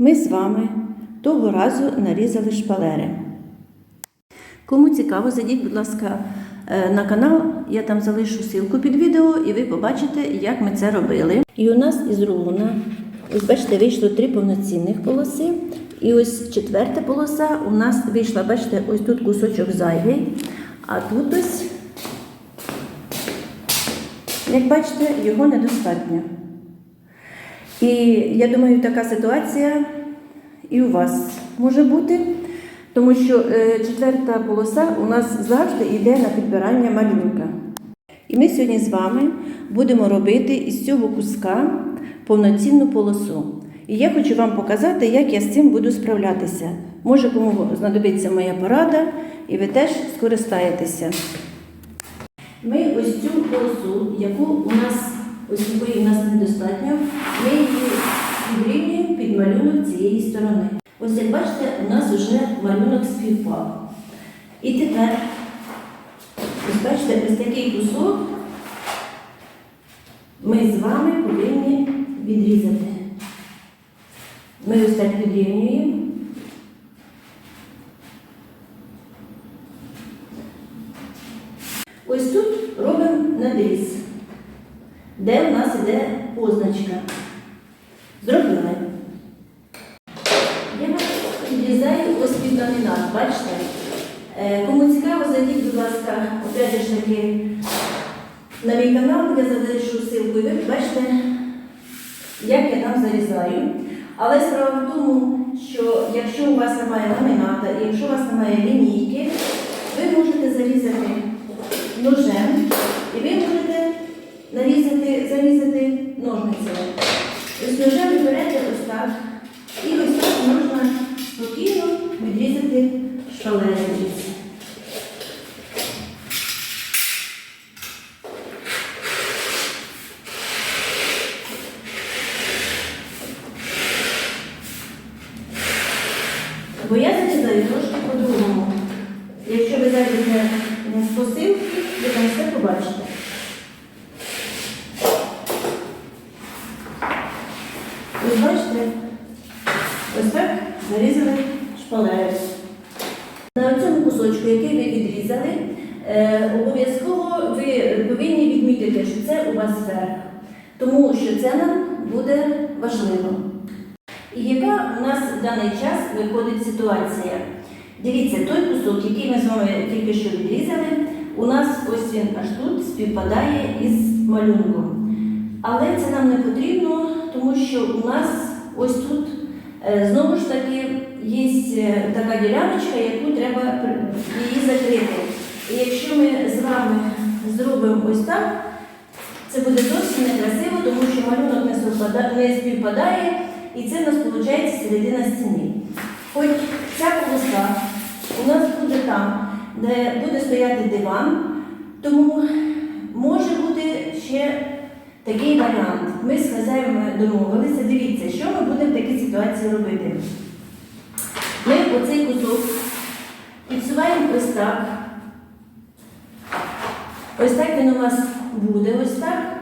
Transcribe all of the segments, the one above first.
Ми з вами того разу нарізали шпалери. Кому цікаво, зайдіть, будь ласка, е, на канал, я там залишу ссылку під відео, і ви побачите, як ми це робили. І у нас із рулона, ось бачите, вийшло три повноцінних полоси. І ось четверта полоса у нас вийшла, бачите, ось тут кусочок зайвий, а тут ось, як бачите, його недостатньо. І я думаю, така ситуація і у вас може бути, тому що е, четверта полоса у нас завжди йде на підбирання малюнка. І ми сьогодні з вами будемо робити із цього куска повноцінну полосу. І я хочу вам показати, як я з цим буду справлятися. Може, кому знадобиться моя порада, і ви теж скористаєтеся. Ми ось цю полосу, яку у нас, якої у нас недостатньо, ми її підрівнюємо під малюнок цієї сторони. Ось як бачите, у нас вже малюнок співпав. І тепер, ось бачите, ось такий кусок ми з вами повинні відрізати. Ми ось так підрівнюємо. Ось тут робимо надріз, де у нас іде позначка. Зробили. Я відрізаю ось під ламінат, бачите? Е, Кому цікаво, зайдіть, будь ласка, опять на мій канал, я залишу ссылку, і ви бачите, як я там зарізаю. Але справа в тому, що якщо у вас немає ламіната, і якщо у вас немає лінійки, ви можете зарізати ножем, і ви можете нарізати, зарізати ножницями. Ось ви берете ось так, і ось так можна спокійно відрізати шалені. Бо я зарізаю трошки по-другому. Якщо ви зайдете не з посилки, ви там все побачите. Ось бачите, ось так зарізали шпалери. На цьому кусочку, який ви відрізали, е, обов'язково ви повинні відмітити, що це у вас верх, тому що це нам буде важливо. І яка у нас в даний час виходить ситуація? Дивіться, той кусок, який ми з вами тільки що відрізали, у нас ось він аж тут співпадає із малюнком. Але це нам не потрібно, тому що у нас ось тут знову ж таки є е, така діляночка, яку треба її закрити. І якщо ми з вами зробимо ось так, це буде зовсім некрасиво, тому що малюнок не співпадає, і це в нас виходить середина стіни. Хоч ця полоса у нас буде там, де буде стояти диван, тому може бути ще такий варіант. Ми з хазяївами домовилися. Дивіться, що ми будемо в такій ситуації робити. Ми оцей кусок підсуваємо ось так. Ось так він у нас буде, ось так.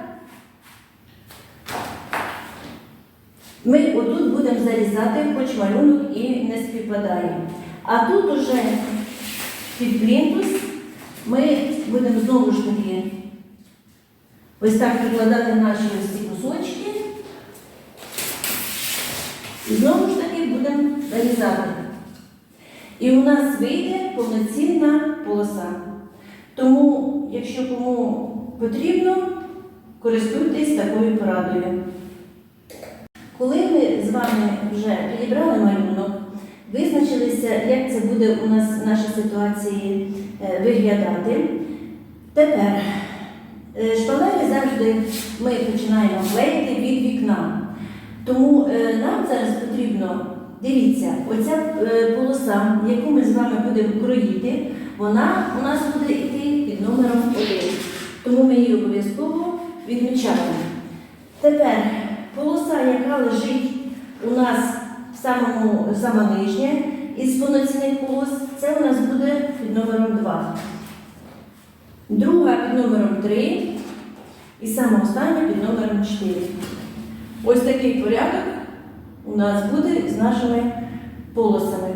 Ми отут будемо зарізати, хоч малюнок і не співпадає. А тут уже під плінтус ми будемо знову ж таки ось так прикладати наші ось ці кусочки. І знову ж таки будемо зарізати. І у нас вийде повноцінна полоса. Тому, якщо кому потрібно, користуйтесь такою порадою. Коли ми з вами вже підібрали малюнок, визначилися, як це буде у нас в нашій ситуації е, виглядати. Тепер шпалери завжди ми починаємо клеїти від вікна. Тому е, нам зараз потрібно, дивіться, оця е, полоса, яку ми з вами будемо кроїти, вона у нас буде йти під номером 1. Тому ми її обов'язково відмічаємо. Тепер полоса, яка лежить у нас в самому сама нижня із повноцінних полос, це у нас буде під номером 2. Друга під номером 3 і сама остання під номером 4. Ось такий порядок у нас буде з нашими полосами.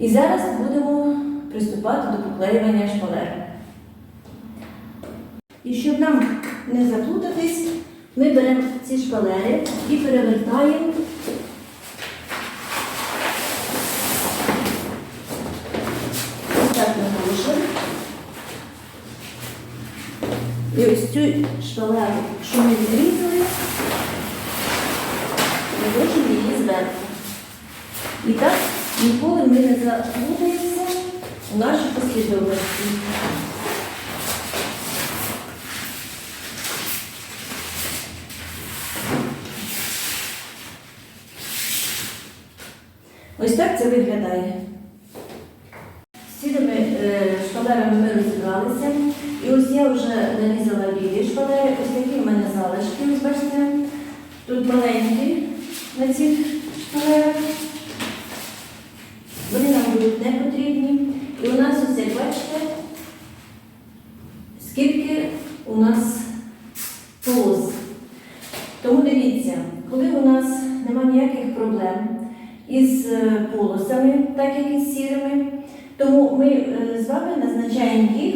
І зараз будемо приступати до поклеювання шпалер. І щоб нам не заплутатись, ми беремо ці шпалери і перевертаємо ось так наголошуємо. І ось цю шпалеру, що ми відрізали, наложимо її зверху. І так ніколи ми не заплутаємося у нашій послідовності. Ось так це виглядає. З цими е, шпалерами ми розібралися. І ось я вже нарізала білі шпалери. Ось такі в мене залишки. Ось бачите, тут маленькі на цих шпалерах. Вони нам будуть не потрібні. І у нас ось, як бачите, скільки у нас полос. Тому дивіться, коли у нас немає ніяких проблем із е, полосами, так як і з сірими, тому ми е, з вами назначаємо їх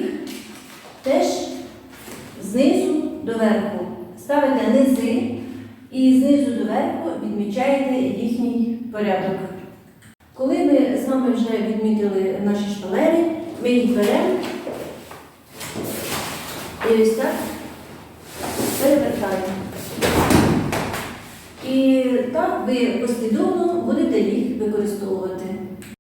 теж знизу до верху. Ставите низи і знизу до верху відмічаєте їхній порядок. Коли ми з вами вже відмітили наші шпалери, ми їх беремо і ось так перевертаємо. І так ви послідовно будете їх використовувати.